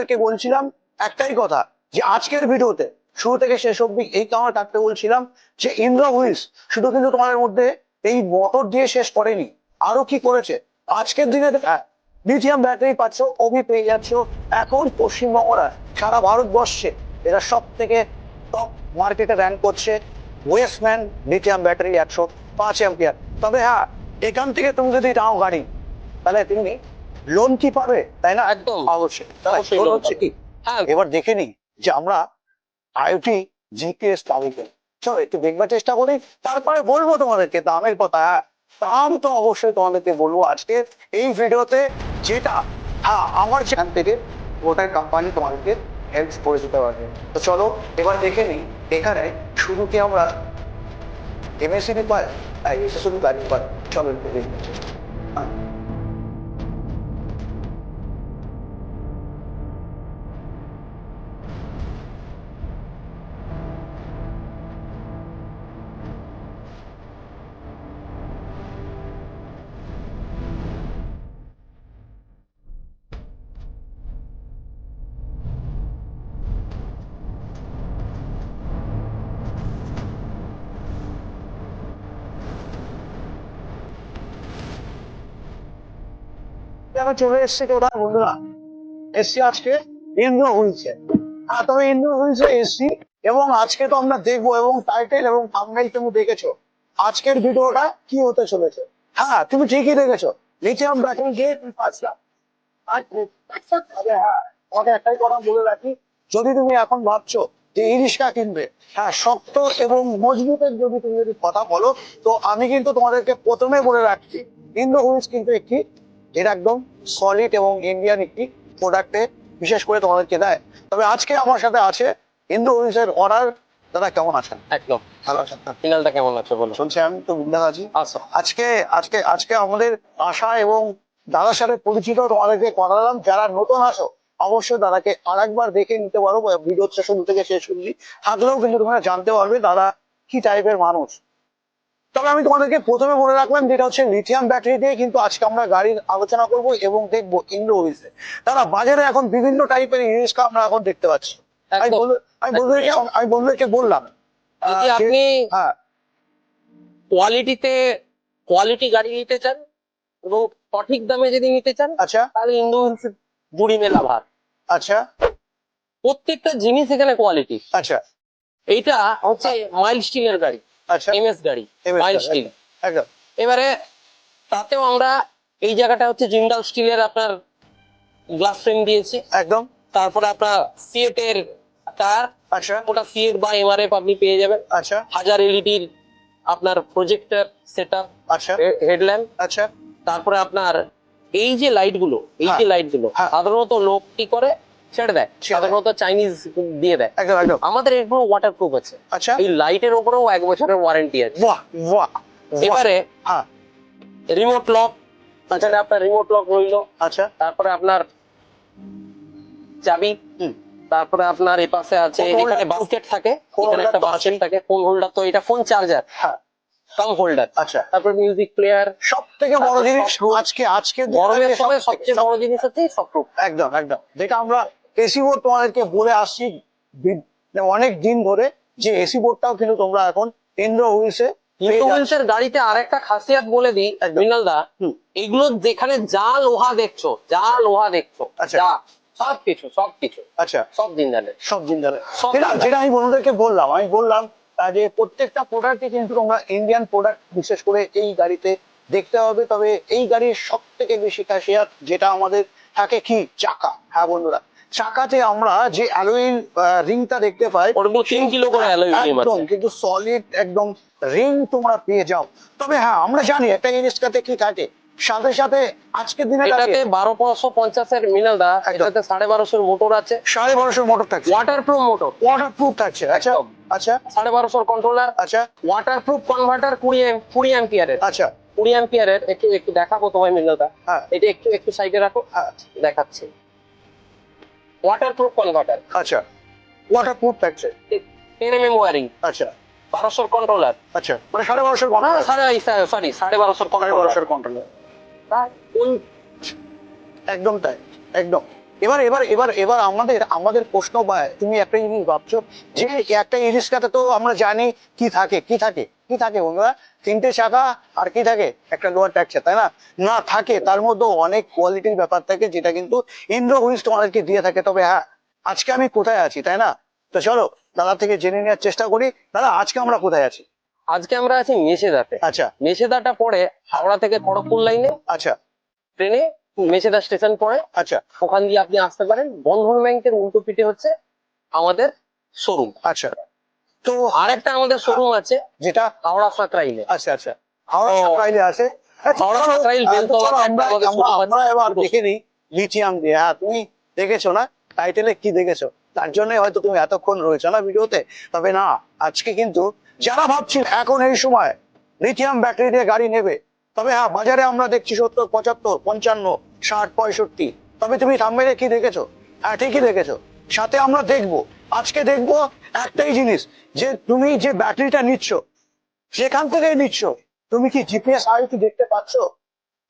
তোমাদেরকে বলছিলাম একটাই কথা, যে আজকের ভিডিওতে শুরু থেকে শেষ অব্দি এই কারণে থাকতে বলছিলাম যে ইন্দ্র হুইস শুধু কিন্তু তোমাদের মধ্যে এই মোটর দিয়ে শেষ করেনি, আরও কি করেছে? আজকের দিনে লিথিয়াম ব্যাটারি পাচ্ছ ওভি পেয়ে যাচ্ছ, এখন পশ্চিমবঙ্গরা সারা ভারতবর্ষে এরা সব থেকে টপ মার্কেটে র্যাঙ্ক করছে ওয়েস্টম্যান লিথিয়াম ব্যাটারি একশো পাঁচ অ্যাম্পিয়ার তবে হ্যাঁ এখান থেকে তুমি যদি নাও গাড়ি, তাহলে তুমি লোন কি পাবে? তাই না? একদম। অবশ্যই। লোন হচ্ছে কি? হ্যাঁ। এবার দেখে নিই যে আমরা আইওটি জিপিএস তালিকা চলো একটু দেখবার চেষ্টা করি। তারপরে বলব তোমাদেরকে দামের কথা। হ্যাঁ, দাম তো অবশ্যই তোমাদেরকে বলব আজকে। এই ভিডিওতে যেটা হ্যাঁ আমার চ্যানেল থেকে ওটার কোম্পানি তোমাদেরকে হেল্প করে দিতে পারবে। তো চলো এবার দেখে নিই এখানে শুধু কি আমরা এমএসসি পাই এসে শুধু গাড়ি পাই চলো দেখি। চলে এসছে বন্ধুরা। এসছি আজকে ইন্দ্র হ্যাঁ তবে ইন্দ্র এসছি এবং আজকে তো আমরা দেখব, এবং টাইটেল এবং থাম্বনেল তুমি দেখেছ। আজকের ভিডিওটা কি হতে চলেছে? হ্যাঁ তুমি ঠিকই দেখেছ। লিথিয়াম ব্যাটারি দিয়ে তুমি পাঁচলাম তবে হ্যাঁ যদি তুমি এখন ভাবছ যে ই রিক্সা কিনবে হ্যাঁ শক্ত এবং মজবুতের যদি তুমি যদি কথা বলো, তো আমি কিন্তু তোমাদেরকে প্রথমে বলে রাখছি ইন্দ্র হুইলস কিন্তু একটি যেটা একদম সলিড এবং ইন্ডিয়ান একটি প্রোডাক্টে বিশেষ করে তোমাদেরকে দেয়। তবে আজকে আমার সাথে আছে ইন্দ্র হুইলসের অর্ডার দাদা কেমন আছেন? একদম। ভালো আছেন সিগন্যালটা কেমন আছে বলো? শুনছি আমি তো বিন্দাস আছি। আজকে আজকে আজকে আমাদের আশা এবং দাদার সাথে পরিচিত তোমাদেরকে করালাম। যারা নতুন আসো অবশ্যই দাদাকে আরেকবার দেখে নিতে পারো। ভিডিওটা শুরু থেকে শেষ অব্দি থাকলেও কিন্তু তোমরা জানতে পারবে দাদা কি টাইপের মানুষ। তবে আমি তোমাদেরকে প্রথমে বলে রাখলাম যেটা হচ্ছে লিথিয়াম ব্যাটারি দিয়ে কিন্তু আজকে আমরা গাড়ির আলোচনা করব এবং দেখব ইন্দ্র অফিসে তারা বাজারে এখন বিভিন্ন টাইপের রিক্সা আমরা এখন দেখতে পাচ্ছি। আমি আমি বন্ধুদেরকে আমি বন্ধুদেরকে বললাম। আপনি হ্যাঁ। কোয়ালিটিতে কোয়ালিটি গাড়ি নিতে চান এবং সঠিক দামে যদি নিতে চান আচ্ছা। তাহলে ইন্দু বুড়ি মেলা ভার। আচ্ছা। প্রত্যেকটা জিনিস এখানে কোয়ালিটি আচ্ছা। এইটা হচ্ছে মাইল স্টিলের গাড়ি। আচ্ছা। এমএস গাড়ি MS স্টিল একদম। এবারে তাতেও আমরা এই জায়গাটা হচ্ছে জিন্দাল স্টিলের আপনার গ্লাস ফ্রেম দিয়েছি। একদম। তারপরে আপনার সিএটের টায়ার আচ্ছা। ওটা সিএট বা এমআরএফ আপনি পেয়ে যাবেন। আচ্ছা। হাজার এলইডির আপনার প্রজেক্টর সেট আপ আচ্ছা হেডল্যাম্প আচ্ছা। তারপরে আপনার এই যে লাইটগুলো এই যে হ্যাঁ। লাইটগুলো হ্যাঁ। সাধারণত লোক কি করে ছেড়ে দেয়। সাধারণত চাইনিজ দিয়ে দেয়। একদম একদম। আমাদের এগুলো ওয়াটার প্রুফ আছে। আচ্ছা। এই লাইটের উপরেও এক বছরের ওয়ারেন্টি আছে। বাহ বাহ। এবারে হ্যাঁ। রিমোট লক এখানে আপনার রিমোট লক রইল। আচ্ছা। তারপরে আপনার চাবি। তারপরে আপনার এই পাশে আছে এখানে বাস্কেট থাকে এখানে একটা বাস্কেট থাকে ফোন হোল্ডার তো এটা ফোন চার্জার হ্যাঁ। কাম হোল্ডার আচ্ছা। তারপর মিউজিক প্লেয়ার সব থেকে বড় জিনিস সব- আজকে আজকে গরমের সময় সবচেয়ে বড় জিনিস হচ্ছে সফট একদম একদম। যেটা আমরা এসি বোর্ড তোমাদেরকে বলে আসছি অনেক দিন ধরে যে এসি বোর্ডটাও কিন্তু তোমরা এখন ইন্দ্র হুইলসে গাড়িতে আরেকটা খাসিয়াত বলে দিই মৃণাল দা এগুলো যেখানে যা লোহা দেখছ যা লোহা দেখছ আচ্ছা। যা সব কিছু আচ্ছা। সব জিন্দালের সব যেটা আমি বন্ধুদেরকে বললাম আমি বললাম যে প্রত্যেকটা প্রোডাক্টে কিন্তু তোমরা ইন্ডিয়ান প্রোডাক্ট বিশেষ করে এই গাড়িতে দেখতে হবে। তবে এই গাড়ির সব থেকে বেশি খাসিয়াত যেটা আমাদের থাকে কি? চাকা। হ্যাঁ বন্ধুরা চাকাতে আমরা যে অ্যালোয়েল রিংটা দেখতে পাই তিন কিলো করে একদম কিন্তু সলিড একদম রিং তোমরা পেয়ে যাও। তবে হ্যাঁ আমরা জানি একটা জিনিসটাতে কি থাকে। সাথে সাথে আজকের দিনে এটাতে বারো পাঁচশো পঞ্চাশের মিনাল দা এটাতে সাড়ে বারোশোর মোটর আছে। সাড়ে বারোশো মোটর থাকছে। Water proof motor. Water proof থাকছে আচ্ছা আচ্ছা। সাড়ে বারোশোর কন্ট্রোলার আচ্ছা। ওয়াটার প্রুফ কনভার্টার কুড়ি এম- কুড়ি অ্যাম্পিয়ারের আচ্ছা। কুড়ি অ্যাম্পিয়ারের একটু একটু দেখাবো তোমায় হ্যাঁ। এটা একটু একটু সাইডে রাখো। হ্যাঁ, দেখাচ্ছি। ওয়াটার প্রুফ কনভার্টার আচ্ছা। ওয়াটার প্রুফ থাকছে। টেন এম এম ওয়ারিং আচ্ছা। বারোশোর কন্ট্রোলার আচ্ছা। মানে সাড়ে বারোশোর কন্ট্রোলার সাড়ে সরি সাড়ে বারোশোর সাড়ে কন্ট্রোলার বারোশোর কন্ট্রোল একদম তাই একদম। এবার এবার এবার এবার আমাদের আমাদের প্রশ্ন বা তুমি একটা জিনিস ভাবছ যে একটা ই রিক্সাতে তো আমরা জানি কি থাকে কি থাকে কি থাকে বন্ধুরা? তিনটে চাকা আর কি থাকে? একটা লোয়ার ট্যাক্সে তাই না? না থাকে তার মধ্যে অনেক কোয়ালিটির ব্যাপার থাকে যেটা কিন্তু ইন্দ্র হুইস তোমাদেরকে দিয়ে থাকে। তবে হ্যাঁ আজকে আমি কোথায় আছি তাই না? তো চলো দাদা থেকে জেনে নেওয়ার চেষ্টা করি। দাদা আজকে আমরা কোথায় আছি? আজকে আমরা আছি মেছেদাতে আচ্ছা। মেছেদাটা পরে হাওড়া থেকে খড়গপুর লাইনে আচ্ছা। ট্রেনে মেছেদা স্টেশন পরে আচ্ছা। ওখান দিয়ে আপনি আসতে পারেন। বন্ধন ব্যাংকের উল্টো পিঠে হচ্ছে আমাদের শোরুম। আচ্ছা। তো আরেকটা আমাদের শোরুম আছে যেটা হাওড়া সাঁকরাইলে আচ্ছা আচ্ছা। হাওড়া ও। সাঁকরাইলে আছে। আচ্ছা, হাওড়া চলো, আমরা এবার দেখে নিই লিথিয়াম দিয়ে। হ্যাঁ তুমি দেখেছ না? টাইটেলে কি দেখেছ? তার জন্য হয়তো তুমি এতক্ষণ রয়েছো না ভিডিওতে। তবে না আজকে কিন্তু যারা ভাবছেন এখন এই সময় লিথিয়াম ব্যাটারি দিয়ে গাড়ি নেবে তবে হ্যাঁ বাজারে আমরা দেখছি সত্তর পঁচাত্তর পঞ্চান্ন ষাট পঁয়ষট্টি। তবে তুমি থাম্বেলে কি দেখেছ? হ্যাঁ ঠিকই দেখেছ। সাথে আমরা দেখব, আজকে দেখব একটাই জিনিস, যে তুমি যে ব্যাটারিটা নিচ্ছ সেখান থেকে নিচ্ছ, তুমি কি জিপিএস আইওটি দেখতে পাচ্ছ?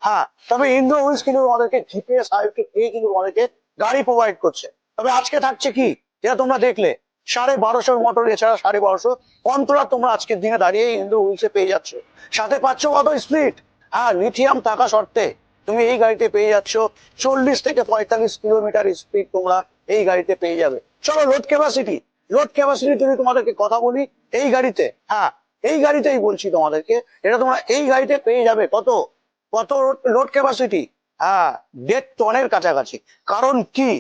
হ্যাঁ তবে ইন্দ্র হুইস কিন্তু আমাদেরকে জিপিএস আইওটি দিয়ে কিন্তু আমাদেরকে গাড়ি প্রোভাইড করছে। তবে আজকে থাকছে কি? যেটা তোমরা দেখলে, সাড়ে বারোশো মোটর এছাড়া সাড়ে বারোশো অন্তরা তোমরা আজকের দিনে দাঁড়িয়ে ইন্দ্র হুইলসে পেয়ে যাচ্ছ। সাথে পাচ্ছ কত? স্পিড হ্যাঁ লিথিয়াম থাকা সত্ত্বে। তুমি এই গাড়িতে পেয়ে যাচ্ছ চল্লিশ থেকে পঁয়তাল্লিশ কিলোমিটার স্পিড তোমরা এই গাড়িতে পেয়ে যাবে। চলো লোড ক্যাপাসিটি লোড ক্যাপাসিটি যদি তোমাদেরকে কথা বলি, এই গাড়িতে হ্যাঁ এই গাড়িতেই বলছি তোমাদেরকে, এটা তোমরা এই গাড়িতে পেয়ে যাবে কত? কত লোড ক্যাপাসিটি হ্যাঁ দেড় টনের কাছাকাছি। কারণ কি?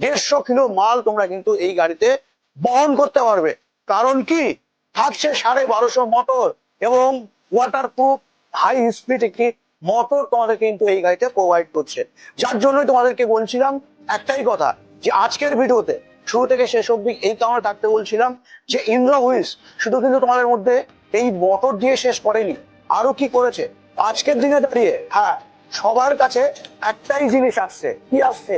দেড়শো কিলো মাল তোমরা কিন্তু এই গাড়িতে বহন করতে পারবে। কারণ কি? থাকছে সাড়ে বারোশো মোটর এবং ওয়াটারপ্রুফ হাই স্পিড একটি মোটর তোমাদের কিন্তু এই গাড়িতে প্রোভাইড করছে। যার জন্যই তোমাদেরকে বলছিলাম একটাই কথা, যে আজকের ভিডিওতে শুরু থেকে শেষ অবধি এই কারণে থাকতে বলছিলাম যে ইন্দ্র হুইস শুধু কিন্তু তোমাদের মধ্যে এই মোটর দিয়ে শেষ করেনি, আরও কি করেছে? আজকের দিনে দাঁড়িয়ে হ্যাঁ সবার কাছে একটাই জিনিস আসছে, কি আসছে?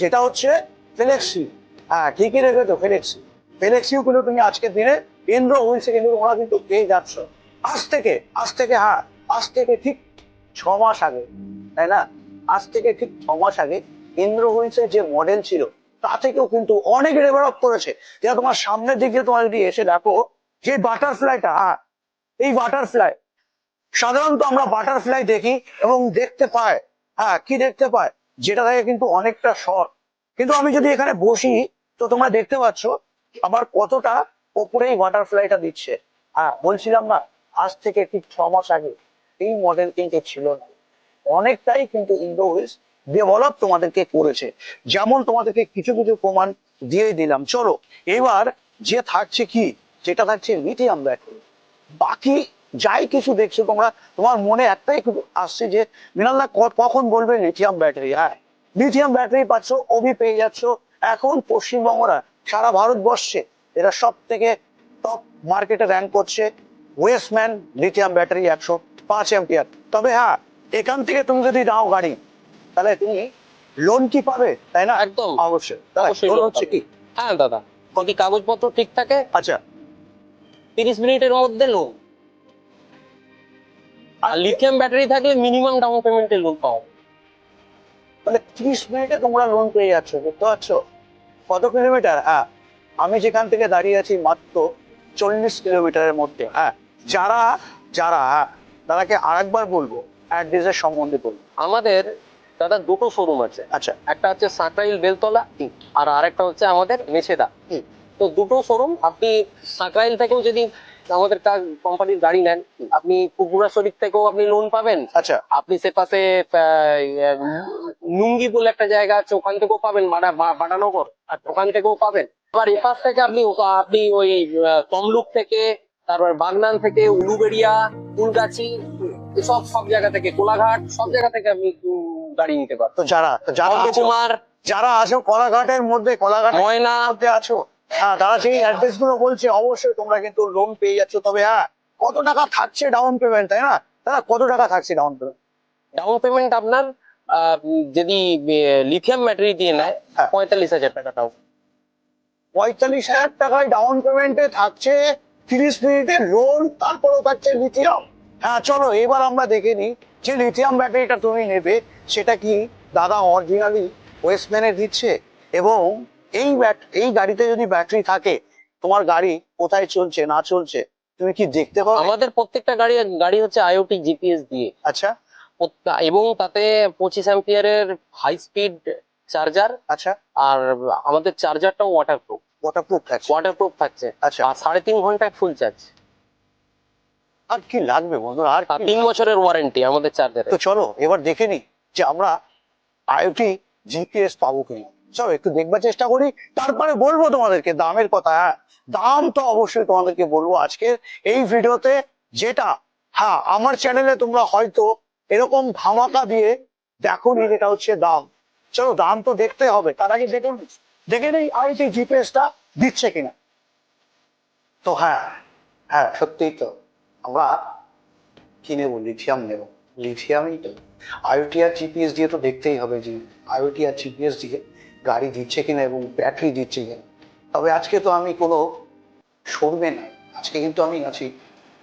যেটা হচ্ছে ফ্লেক্সি হ্যাঁ ঠিকই রেখেছো ফ্লেক্সি ফ্লেক্সিও কিন্তু তুমি আজকের দিনে ইন্দ্র হুইসে কিন্তু তোমরা কিন্তু পেয়ে যাচ্ছ। আজ থেকে আজ থেকে হ্যাঁ আজ থেকে ঠিক ছ মাস আগে, তাই না? আজ থেকে ঠিক ছ মাস আগে ইন্দ্র যে মডেল ছিল, তা থেকেও কিন্তু অনেক ডেভেলপ করেছে। যেটা তোমার সামনের দিকে তোমার যদি এসে দেখো, যে বাটারফ্লাইটা এই বাটারফ্লাই সাধারণত আমরা বাটারফ্লাই দেখি এবং দেখতে পাই হ্যাঁ কি দেখতে পাই? যেটা থেকে কিন্তু অনেকটা শর্ট কিন্তু আমি যদি এখানে বসি, তো তোমরা দেখতে পাচ্ছ আমার কতটা ওপরেই বাটারফ্লাইটা দিচ্ছে। হ্যাঁ বলছিলাম না, আজ থেকে ঠিক ছ মাস আগে এই মডেল কিন্তু ছিল না। অনেকটাই কিন্তু ইন্ডোউইস ডেভেলপ তোমাদেরকে করেছে। যেমন তোমাদেরকে কিছু কিছু প্রমাণ দিয়ে দিলাম। চলো, এবার যে থাকছে কি? যেটা থাকছে লিথিয়াম ব্যাটারি বাকি যাই কিছু দেখছ তোমরা, তোমার মনে একটাই আসছে যে মৃণাল্লা ক- কখন বলবে লিথিয়াম ব্যাটারি হ্যাঁ লিথিয়াম ব্যাটারি পাচ্ছ ওবি পেয়ে যাচ্ছ। এখন পশ্চিমবঙ্গরা, সারা ভারতবর্ষে এরা সব থেকে টপ মার্কেটে র্যাঙ্ক করছে। ওয়েস্টম্যান লিথিয়াম ব্যাটারি একশো। পাঁচ এম্পিয়ার তবে হ্যাঁ এখান থেকে তুমি যদি নাও গাড়ি তাহলে তুমি লোন কি পাবে তাই না? একদম। অবশ্যই। লোন হচ্ছে কি? হ্যাঁ দাদা। যদি কাগজপত্র ঠিক থাকে? আচ্ছা। তিরিশ মিনিটের মধ্যে লোন আর লিথিয়াম ব্যাটারি থাকলে মিনিমাম ডাউন পেমেন্টে লোন পাও। মানে ত্রিশ মিনিটে তোমরা লোন পেয়ে যাচ্ছ বুঝতে পারছ? কত কিলোমিটার হ্যাঁ আমি যেখান থেকে দাঁড়িয়ে আছি মাত্র চল্লিশ কিলোমিটারের মধ্যে। হ্যাঁ যারা যারা তারাকে আরেকবার বলব অ্যাড্রেসের সম্বন্ধে বলব। আমাদের দাদা দুটো শোরুম আছে। আচ্ছা। একটা হচ্ছে সাঁকরাইল বেলতলা আর আরেকটা হচ্ছে আমাদের মেছেদা। তো দুটো শোরুম আপনি সাঁকরাইল থেকেও যদি আমাদের কোম্পানির গাড়ি নেন আপনি পুকুরা শরীফ থেকেও আপনি লোন পাবেন। আচ্ছা। আপনি সে পাশে নুঙ্গি বলে একটা জায়গা আছে ওখান থেকেও পাবেন বাডা বা- বাডানগর আর ওখান থেকেও পাবেন। এবার এপাশ থেকে আপনি আপনি ওই তমলুক থেকে তারপর বাগনান থেকে উলুবেড়িয়া ফুলগাছি সব সব জায়গা থেকে কোলাঘাট সব জায়গা থেকে আমি গাড়ি নিতে পারবেন তো যারা তো যারা কুমার যারা আছো কলাঘাটের মধ্যে কলাঘাট ময়না। মধ্যে আছো হ্যাঁ তারা সেই অ্যাড্রেসগুলো বলছে অবশ্যই তোমরা কিন্তু লোন পেয়ে যাচ্ছ। তবে হ্যাঁ কত টাকা থাকছে ডাউন পেমেন্ট তাই না? তারা কত টাকা থাকছে ডাউন পেমেন্ট ডাউন পেমেন্ট আপনার যদি লিথিয়াম ব্যাটারি দিয়ে নেয় হ্যাঁ। পঁয়তাল্লিশ হাজার টাকা ডাউন পঁয়তাল্লিশ হাজার টাকায় ডাউন পেমেন্টে থাকছে তিরিশ মিনিটের লোন তারপরেও পাচ্ছে লিথিয়াম হ্যাঁ চলো এবার আমরা দেখে নিই যে লিথিয়াম ব্যাটারিটা তুমি নেবে সেটা কি দাদা অরিজিনালি ওয়েস্টম্যানে দিচ্ছে? এবং এই ব্যাট এই গাড়িতে যদি ব্যাটারি থাকে তোমার গাড়ি কোথায় চলছে না চলছে তুমি কি দেখতে পাবে? আমাদের প্রত্যেকটা গাড়ি গাড়ি হচ্ছে আইওটি জিপিএস দিয়ে। আচ্ছা। এবং তাতে পঁচিশ অ্যাম্পিয়ারের হাই স্পিড চার্জার আচ্ছা। আর আমাদের চার্জারটাও ওয়াটারপ্রুফ ওয়াটারপ্রুফ থাকছে। ওয়াটারপ্রুফ থাকছে। আচ্ছা। আর সাড়ে তিন ঘন্টায় ফুল চার্জ আর কি লাগবে বন্ধু আর তিন বছরের ওয়ারেন্টি আমাদের চার্জারে তো চলো এবার দেখে নি যে আমরা আইওটি জিপিএস পাবো কিনা। চলো একটু দেখবার চেষ্টা করি। তারপরে বলব তোমাদেরকে দামের কথা হ্যাঁ। দাম তো অবশ্যই তোমাদেরকে বলব আজকে এই ভিডিওতে যেটা হ্যাঁ আমার চ্যানেলে তোমরা হয়তো এরকম ধামাকা দিয়ে দেখো নি যেটা হচ্ছে দাম। চলো দাম তো দেখতে হবে। তার আগে দেখুন। দেখে নেই আইটি জিপিএসটা দিচ্ছে কিনা? তো হ্যাঁ হ্যাঁ সত্যিই তো। আমরা কি নেব? লিথিয়াম নেব। লিথিয়ামই তো। আইওটি আর জিপিএস দিয়ে তো দেখতেই হবে যে আইওটি আর জিপিএস দিয়ে গাড়ি দিচ্ছে কিনা এবং ব্যাটারি দিচ্ছে কিনা। তবে আজকে তো আমি কোনো শোরুমে না। আজকে কিন্তু আমি আছি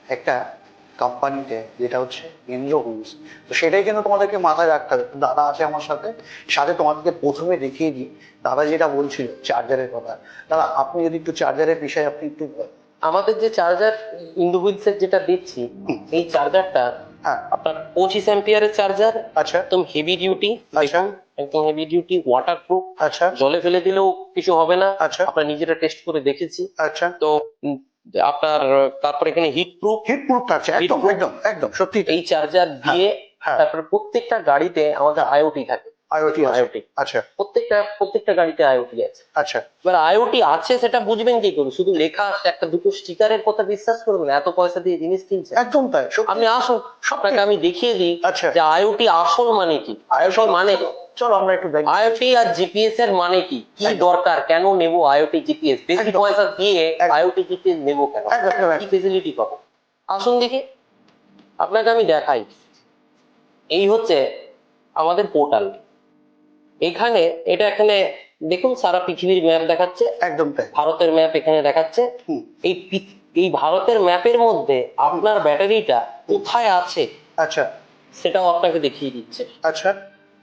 একটা কোম্পানিতে যেটা হচ্ছে ইন্দ্র হোমস তো সেটাই কিন্তু তোমাদেরকে মাথায় রাখতে হবে। দাদা আছে আমার সাথে সাথে তোমাদেরকে প্রথমে দেখিয়ে দিই। দাদা যেটা বলছিল চার্জারের কথা। দাদা আপনি যদি একটু চার্জারের বিষয়ে আপনি একটু আমাদের যে চার্জার এর যেটা দিচ্ছি এই চার্জারটা হ্যাঁ। আপনার পঁচিশ অ্যাম্পিয়ারের চার্জার আচ্ছা। একদম হেভি ডিউটি আচ্ছা। একদম হেভি ডিউটি ওয়াটার প্রুফ আচ্ছা। জলে ফেলে দিলেও কিছু হবে না। আচ্ছা। আমরা নিজেরা টেস্ট করে দেখেছি। আচ্ছা। তো আপনার তারপর এখানে হিট প্রুফ হিট প্রুফ আছে একদম একদম একদম সত্যি। এই চার্জার দিয়ে হ্যাঁ। তারপরে প্রত্যেকটা গাড়িতে আমাদের আইওটি থাকে। আইওটি আইওটি আচ্ছা। প্রত্যেকটা প্রত্যেকটা গাড়িতে আইওটি আছে। আচ্ছা। এবার আইওটি আছে সেটা বুঝবেন কি করে? শুধু লেখা আছে একটা দুটো স্টিকারের কথা বিশ্বাস করবেন এত পয়সা দিয়ে জিনিস কিনছে একদম তাই। আপনি আসুন আপনাকে আমি দেখিয়ে দিই আচ্ছা। যে আইওটি আসল মানে কি? আইওটি মানে চলো আমরা একটু দেখি। আইওটি আর জিপিএস এর মানে কি? কি দরকার? কেন নেব আইওটি জিপিএস বেশি। পয়সা দিয়ে। আইওটি জিপিএস নেব কেন। কি ফেসিলিটি পাবো? আসুন দেখি। আপনাকে আমি দেখাই। এই হচ্ছে আমাদের পোর্টাল এখানে এটা এখানে দেখুন সারা পৃথিবীর ম্যাপ দেখাচ্ছে। একদম ভারতের ম্যাপ এখানে দেখাচ্ছে। এই এই ভারতের ম্যাপের মধ্যে আপনার ব্যাটারিটা কোথায় আছে? আচ্ছা। সেটাও আপনাকে দেখিয়ে দিচ্ছে। আচ্ছা।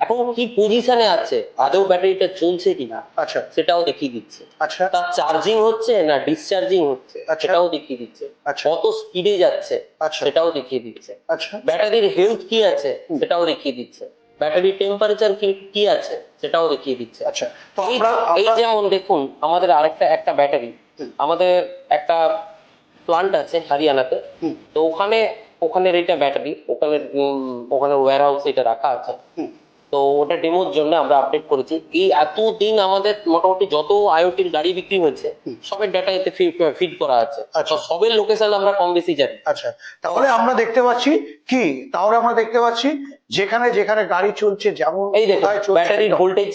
এখন কি পজিশনে আছে? আদৌ ব্যাটারিটা চলছে কিনা? আচ্ছা। সেটাও দেখিয়ে দিচ্ছে। আচ্ছা। তার চার্জিং হচ্ছে না ডিসচার্জিং হচ্ছে? আচ্ছা। সেটাও দেখিয়ে দিচ্ছে। আচ্ছা। কত স্পিডে যাচ্ছে? আচ্ছা। সেটাও দেখিয়ে দিচ্ছে। আচ্ছা। ব্যাটারির হেলথ কি আছে? সেটাও দেখিয়ে দিচ্ছে। ব্যাটারির টেম্পারেচার কি কি আছে? সেটাও দেখিয়ে দিচ্ছে। আচ্ছা। তো এই আমরা এই যেমন দেখুন আমাদের আরেকটা একটা ব্যাটারি। আমাদের একটা প্লান্ট আছে হরিয়ানাতে। তো ওখানে ওখানের এটা ব্যাটারি ওখানে ওখানে ওয়্যার হাউস এটা রাখা আছে। তো ওটা ডেমোর জন্য আমরা আপডেট করেছি। এই এতদিন আমাদের মোটামুটি যত আইওটির গাড়ি বিক্রি হয়েছে সবের ডাটা এতে ফিড করা আছে। আচ্ছা। সবের লোকেশন আমরা কম বেশি জানি। আচ্ছা। তাহলে আমরা দেখতে পাচ্ছি কি? তাহলে আমরা দেখতে পাচ্ছি যেখানে যেখানে গাড়ি চলছে যেমন এই চলছে, ব্যাটারির। ভোল্টেজ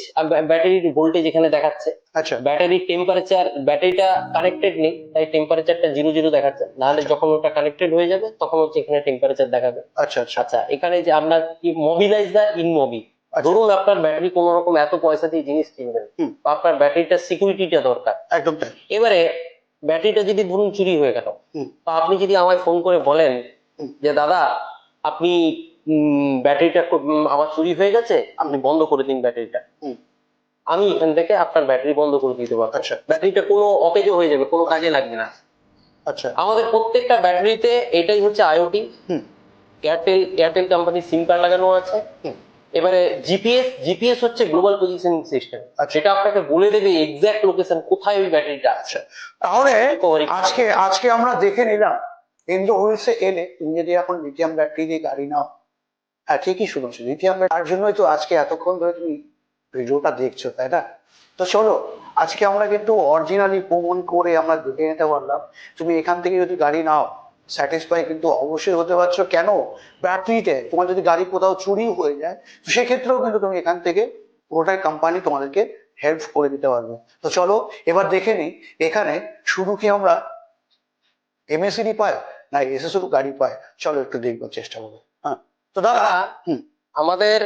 ব্যাটারির ভোল্টেজ এখানে দেখাচ্ছে। আচ্ছা। ব্যাটারির টেম্পারেচার ব্যাটারিটা কানেক্টেড নেই তাই টেম্পারেচারটা জিরো জিরো দেখাচ্ছে। নাহলে যখন ওটা কানেক্টেড হয়ে যাবে তখন হচ্ছে এখানে টেম্পারেচার দেখাবে। আচ্ছা আচ্ছা। আচ্ছা এখানে যে আমরা কি মোবিলাইজ দা ইনমোবি আচ্ছা। ধরুন আপনার ব্যাটারি কোনো রকম এত পয়সা দিয়ে জিনিস কিনবেন। বা আপনার ব্যাটারিটার সিকিউরিটিটা দরকার। একদম এবারে ব্যাটারিটা যদি ধরুন চুরি হয়ে গেল। তো আপনি যদি আমায় ফোন করে বলেন যে দাদা আপনি ব্যাটারিটা আমার চুরি হয়ে গেছে আপনি বন্ধ করে দিন ব্যাটারিটা। হুম। আমি এখান থেকে আপনার ব্যাটারি বন্ধ করে দিতে পারব। আচ্ছা। ব্যাটারিটা কোনো অকেজো হয়ে যাবে কোনো কাজে লাগবে না। আচ্ছা। আমাদের প্রত্যেকটা ব্যাটারিতে এটাই হচ্ছে আইওটি। এয়ারটেল এয়ারটেল কোম্পানির সিম কার্ড লাগানো আছে। এবারে জিপিএস জিপিএস হচ্ছে গ্লোবাল পজিশনিং সিস্টেম আচ্ছা। যেটা আপনাকে বলে দেবে এক্সাক্ট লোকেশন কোথায় ওই ব্যাটারিটা আছে। তাহলে আজকে আজকে আমরা দেখে নিলাম ইন্দ্র হুইলসে এলে তুমি যদি এখন লিথিয়াম ব্যাটারি দিয়ে গাড়ি নাও হ্যাঁ ঠিকই শুনেছো। আমরা তার জন্যই তো আজকে এতক্ষণ ধরে তুমি ভিডিওটা দেখছ, তাই না? তো চলো আজকে আমরা কিন্তু অরিজিনালি প্রমাণ করে আমরা দেখে নিতে পারলাম, তুমি এখান থেকে যদি গাড়ি নাও স্যাটিসফাই কিন্তু অবশ্যই হতে পারছ। কেন? ব্যাটারিতে তোমার যদি গাড়ি কোথাও চুরি হয়ে যায় সেক্ষেত্রেও কিন্তু তুমি এখান থেকে পুরোটাই কোম্পানি তোমাদেরকে হেল্প করে দিতে পারবে। তো চলো, এবার দেখে নিই, এখানে শুধু কি আমরা এমএসিডি পাই, না এসএসও গাড়ি পাই? চলো একটু দেখবার চেষ্টা করব তো দাদা আমাদের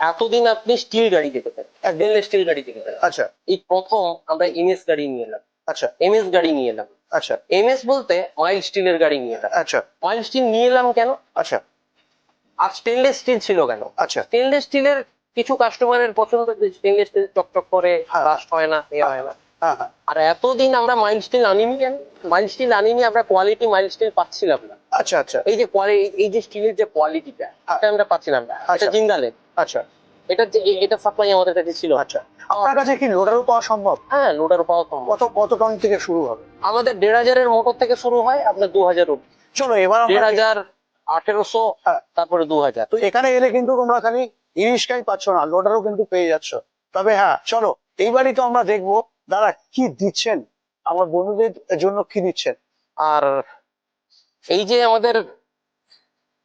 এতদিন আপনি স্টিল গাড়ি দেখেছেন স্টেনলেস স্টিল গাড়ি দেখেছেন আচ্ছা। এই প্রথম আমরা এমএস গাড়ি নিয়ে এলাম। আচ্ছা। এমএস গাড়ি নিয়ে এলাম। আচ্ছা। এমএস বলতে মাইল স্টিলের গাড়ি নিয়ে এলাম। আচ্ছা। অয়েল স্টিল নিয়ে এলাম কেন? আচ্ছা। আর স্টেনলেস স্টিল ছিল কেন? আচ্ছা। স্টেনলেস স্টিলের কিছু কাস্টমারের পছন্দ স্টেনলেস স্টিল চকচক করে হ্যাঁ। রাস্ট হয় না এ হয় না। হ্যাঁ হ্যাঁ। আর এতদিন আমরা মাইল স্টিল আনিনি কেন? মাইল স্টিল আনিনি আমরা কোয়ালিটি মাইল স্টিল পাচ্ছিলাম না। আচ্ছা আচ্ছা। এই যে এই যে স্টিলের যে কোয়ালিটিটা। এটা আমরা পাচ্ছিলাম না এটা আচ্ছা। জিন্দালের। আচ্ছা। এটা যে এটা সাপ্লাই আমাদের কাছে ছিল। আচ্ছা। আপনার কাছে কি লোডারও পাওয়া সম্ভব? হ্যাঁ লোডার পাওয়া সম্ভব। কত কত টন থেকে শুরু হবে? আমাদের দেড় হাজারের মোটর থেকে শুরু হয় আপনার দু হাজার চলো এবার আমরা দেড় হাজার আঠেরোশো হ্যাঁ। তারপরে দু হাজার। তো এখানে এলে কিন্তু তোমরা খালি ইরিশকাই পাচ্ছ না লোডারও কিন্তু পেয়ে যাচ্ছ। তবে হ্যাঁ চলো এইবারই তো আমরা দেখব দাদা কি দিচ্ছেন? আমার বন্ধুদের জন্য কি দিচ্ছেন? আর এই যে আমাদের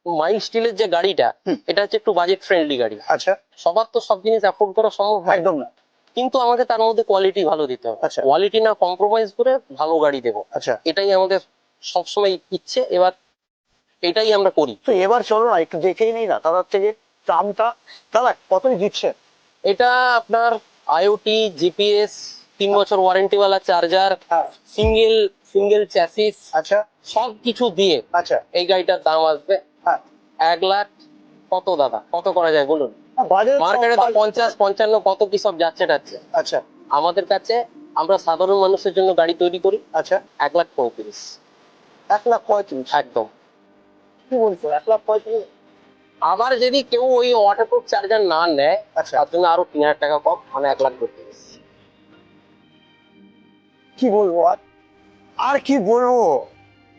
মাইল স্টিলের যে গাড়িটা এটা হচ্ছে একটু বাজেট ফ্রেন্ডলি গাড়ি। আচ্ছা। সবার তো সব জিনিস অ্যাফোর্ড করা সম্ভব হয়। একদম না। কিন্তু আমাকে তার মধ্যে কোয়ালিটি ভালো দিতে হবে। আচ্ছা। কোয়ালিটি না কম্প্রোমাইজ করে ভালো গাড়ি দেবো। আচ্ছা। এটাই আমাদের সবসময় ইচ্ছে। এবার এটাই আমরা করি। তো এবার চলো না একটু দেখেই নেই না। দাদার থেকে দামটা দাদা কতই দিচ্ছেন এটা আপনার আইওটি জিপিএস তিন বছর ওয়ারেন্টিওয়ালা চার্জার সিঙ্গেল সিঙ্গেল চ্যাসিস আচ্ছা। সব কিছু দিয়ে আচ্ছা। এই গাড়িটার দাম আসবে হ্যাঁ। এক লাখ কত দাদা? কত করা যায় বলুন? মার্কেটে তো পঞ্চাশ পঞ্চান্ন কত কি সব যাচ্ছে টাচ্ছে। আচ্ছা। আমাদের কাছে আমরা সাধারণ মানুষের জন্য গাড়ি তৈরি করি। আচ্ছা। এক লাখ পঁয়ত্রিশ। এক লাখ পঁয়ত্রিশ? একদম। কি বলছো? এক লাখ পঁয়ত্রিশ? আবার যদি কেউ ওই ওয়াটারপ্রুফ চার্জার না নেয় আচ্ছা। তার জন্য আরও তিন হাজার টাকা কম মানে এক লাখ পঁয়ত্রিশ। কি বলব আর? আর কি বলব?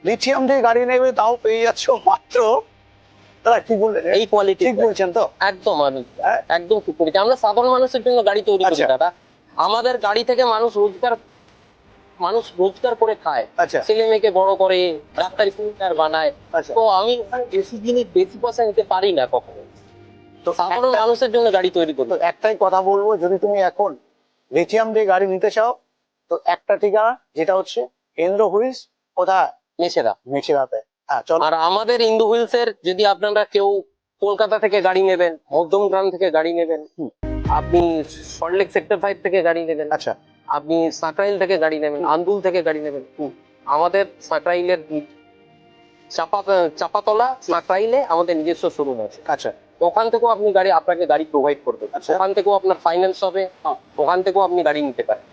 লিথিয়াম দিয়ে গাড়ি নেবে তাও পেয়ে যাচ্ছ মাত্র। দাদা কি বললেন? এই কোয়ালিটি ঠিক বলছেন তো? একদম হ্যাঁ? একদম ঠিক আমরা সাধারণ মানুষের জন্য গাড়ি তৈরি করি আচ্ছা। দাদা। আমাদের গাড়ি থেকে মানুষ রোজগার মানুষ রোজগার করে খায়। আচ্ছা। ছেলে মেয়েকে বড় করে ডাক্তারি ইঞ্জিনিয়ার বানায়। আচ্ছা। তো আমি বেশি জিনিস বেশি পয়সা নিতে পারি না কখনো। তো সাধারণ মানুষের জন্য গাড়ি তৈরি করি। একটাই কথা বলব যদি তুমি এখন লিথিয়াম দিয়ে গাড়ি নিতে চাও তো একটা ঠিকানা যেটা হচ্ছে কেন্দ্র হুইস কোথায়? মেছেরা মেছিরাতে হ্যাঁ চলো। আর আমাদের ইন্দু হুইলস এর যদি আপনারা কেউ কলকাতা থেকে গাড়ি নেবেন মধ্যমগ্রাম থেকে গাড়ি নেবেন আপনি সল্টলেক সেক্টর ফাইভ থেকে গাড়ি নেবেন আচ্ছা। আপনি সাঁকরাইল থেকে গাড়ি নেবেন আন্দুল থেকে গাড়ি নেবেন আমাদের সাঁকরাইলের চাপা চাপাতলা সাঁকরাইলে আমাদের নিজস্ব শোরুম আছে। আচ্ছা। ওখান থেকেও আপনি গাড়ি আপনাকে গাড়ি প্রোভাইড করবে। আচ্ছা। ওখান থেকেও আপনার ফাইন্যান্স হবে। ওখান থেকেও আপনি গাড়ি নিতে পারেন।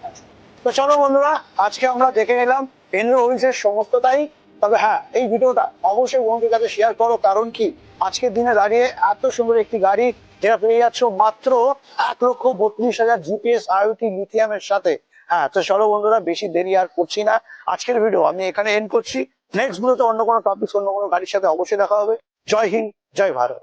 তো চলো বন্ধুরা, আজকে আমরা দেখে নিলাম কেন্দ্র অফিসের সমস্তটাই তবে হ্যাঁ এই ভিডিওটা অবশ্যই বন্ধুদের কাছে শেয়ার করো, কারণ কি আজকের দিনে দাঁড়িয়ে এত সুন্দর একটি গাড়ি যেটা পেয়ে যাচ্ছ মাত্র এক লক্ষ বত্রিশ হাজার জিপিএস আইওটি লিথিয়ামের সাথে। হ্যাঁ তো চলো বন্ধুরা, বেশি দেরি আর করছি না। আজকের ভিডিও আমি এখানে এন্ড করছি। নেক্সট ভিডিওতে অন্য কোনো টপিক অন্য কোনো গাড়ির সাথে অবশ্যই দেখা হবে। জয় হিন্দ, জয় ভারত।